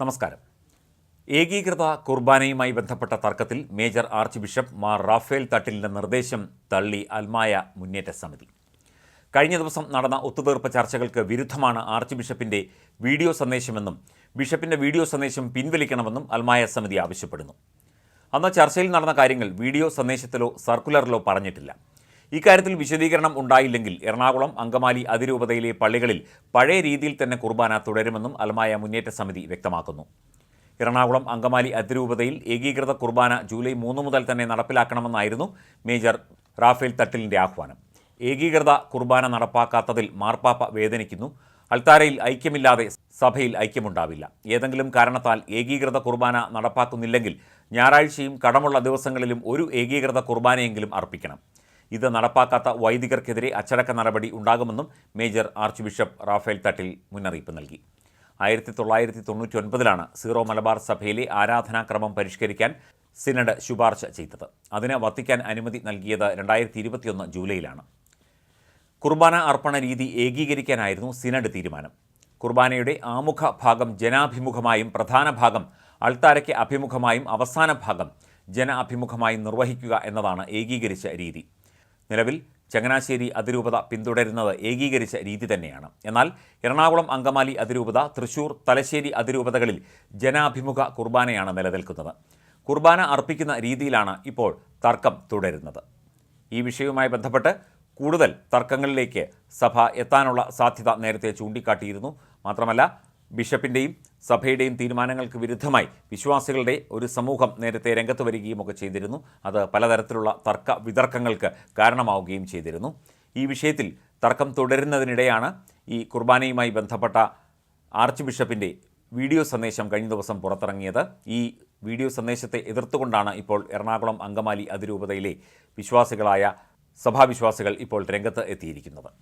നമസ്കാരം. ഏകീകൃത കുർബാനയുമായി ബന്ധപ്പെട്ട തർക്കത്തിൽ major archbishop Mar Raphael തട്ടിലിന്റെ നിർദ്ദേശം തള്ളി അൽമായ മുന്നേറ്റ സമിതി. കഴിഞ്ഞ ദിവസം നടന്ന ഒത്തുതീർപ്പ് ചർച്ചകൾക്ക് വിരുദ്ധമാണ് ആർച്ച് ബിഷപ്പിന്റെ വീഡിയോ സന്ദേശമെന്നും ബിഷപ്പിന്റെ വീഡിയോ സന്ദേശം പിൻവലിക്കണമെന്നും അൽമായ സമിതി ആവശ്യപ്പെടുന്നു. അന്ന് ചർച്ചയിൽ നടന്ന കാര്യങ്ങൾ വീഡിയോ സന്ദേശത്തിലോ സർക്കുലറിലോ പറഞ്ഞിട്ടില്ല. ഇക്കാര്യത്തിൽ വിശദീകരണം ഉണ്ടായില്ലെങ്കിൽ എറണാകുളം അങ്കമാലി അതിരൂപതയിലെ പള്ളികളിൽ പഴയ രീതിയിൽ തന്നെ കുർബാന തുടരുമെന്നും അൽമായ മുന്നേറ്റ സമിതി വ്യക്തമാക്കുന്നു. എറണാകുളം അങ്കമാലി അതിരൂപതയിൽ ഏകീകൃത കുർബാന ജൂലൈ മൂന്ന് മുതൽ തന്നെ നടപ്പിലാക്കണമെന്നായിരുന്നു മേജർ റാഫേൽ തട്ടിലിന്റെ ആഹ്വാനം. ഏകീകൃത കുർബാന നടപ്പാക്കാത്തതിൽ മാർപ്പാപ്പ വേദനിക്കുന്നു. അൾത്താരയിൽ ഐക്യമില്ലാതെ സഭയിൽ ഐക്യമുണ്ടാവില്ല. ഏതെങ്കിലും കാരണത്താൽ ഏകീകൃത കുർബാന നടപ്പാക്കുന്നില്ലെങ്കിൽ ഞായറാഴ്ചയും കടമുള്ള ദിവസങ്ങളിലും ഒരു ഏകീകൃത കുർബാനയെങ്കിലും അർപ്പിക്കണം. ഇത് നടപ്പാക്കാത്ത വൈദികർക്കെതിരെ അച്ചടക്ക നടപടി ഉണ്ടാകുമെന്നും major archbishop Rafale Thattil മുന്നറിയിപ്പ് നൽകി. ആയിരത്തി തൊള്ളായിരത്തി തൊണ്ണൂറ്റി ഒൻപതിലാണ് സീറോ മലബാർ സഭയിലെ ആരാധനാക്രമം പരിഷ്കരിക്കാൻ സിനഡ് ശുപാർശ ചെയ്തത്. അതിന് വത്തിക്കാൻ അനുമതി നൽകിയത് രണ്ടായിരത്തി ഇരുപത്തിയൊന്ന് ജൂലൈയിലാണ്. കുർബാന അർപ്പണ രീതി ഏകീകരിക്കാനായിരുന്നു സിനഡ് തീരുമാനം. കുർബാനയുടെ ആമുഖ ഭാഗം ജനാഭിമുഖമായും പ്രധാന ഭാഗം അൾത്താരയ്ക്ക് അഭിമുഖമായും അവസാന ഭാഗം ജന അഭിമുഖമായും നിർവഹിക്കുക എന്നതാണ് ഏകീകരിച്ച രീതി. നിലവിൽ ചങ്ങനാശ്ശേരി അതിരൂപത പിന്തുടരുന്നത് ഏകീകരിച്ച രീതി തന്നെയാണ്. എന്നാൽ എറണാകുളം അങ്കമാലി അതിരൂപത തൃശൂർ തലശ്ശേരി അതിരൂപതകളിൽ ജനാഭിമുഖ കുർബാനയാണ് നിലനിൽക്കുന്നത്. കുർബാന അർപ്പിക്കുന്ന രീതിയിലാണ് ഇപ്പോൾ തർക്കം തുടരുന്നത്. ഈ വിഷയവുമായി ബന്ധപ്പെട്ട് കൂടുതൽ തർക്കങ്ങളിലേക്ക് സഭ എത്താനുള്ള സാധ്യത നേരത്തെ ചൂണ്ടിക്കാട്ടിയിരുന്നു. മാത്രമല്ല ബിഷപ്പിന്റെയും സഭയുടെയും തീരുമാനങ്ങൾക്ക് വിരുദ്ധമായി വിശ്വാസികളുടെ ഒരു സമൂഹം നേരത്തെ രംഗത്ത് വരികയും ഒക്കെ ചെയ്തിരുന്നു. അത് പലതരത്തിലുള്ള തർക്ക വിതർക്കങ്ങൾക്ക് കാരണമാവുകയും ചെയ്തിരുന്നു. ഈ വിഷയത്തിൽ തർക്കം തുടരുന്നതിനിടെയാണ് ഈ കുർബാനയുമായി ബന്ധപ്പെട്ട ആർച്ച് ബിഷപ്പിന്റെ വീഡിയോ സന്ദേശം കഴിഞ്ഞ ദിവസം പുറത്തിറങ്ങിയത്. ഈ വീഡിയോ സന്ദേശത്തെ എതിർത്തുകൊണ്ടാണ് ഇപ്പോൾ എറണാകുളം അങ്കമാലി അതിരൂപതയിലെ വിശ്വാസികളായ സഭാവിശ്വാസികൾ ഇപ്പോൾ രംഗത്ത് എത്തിയിരിക്കുന്നത്.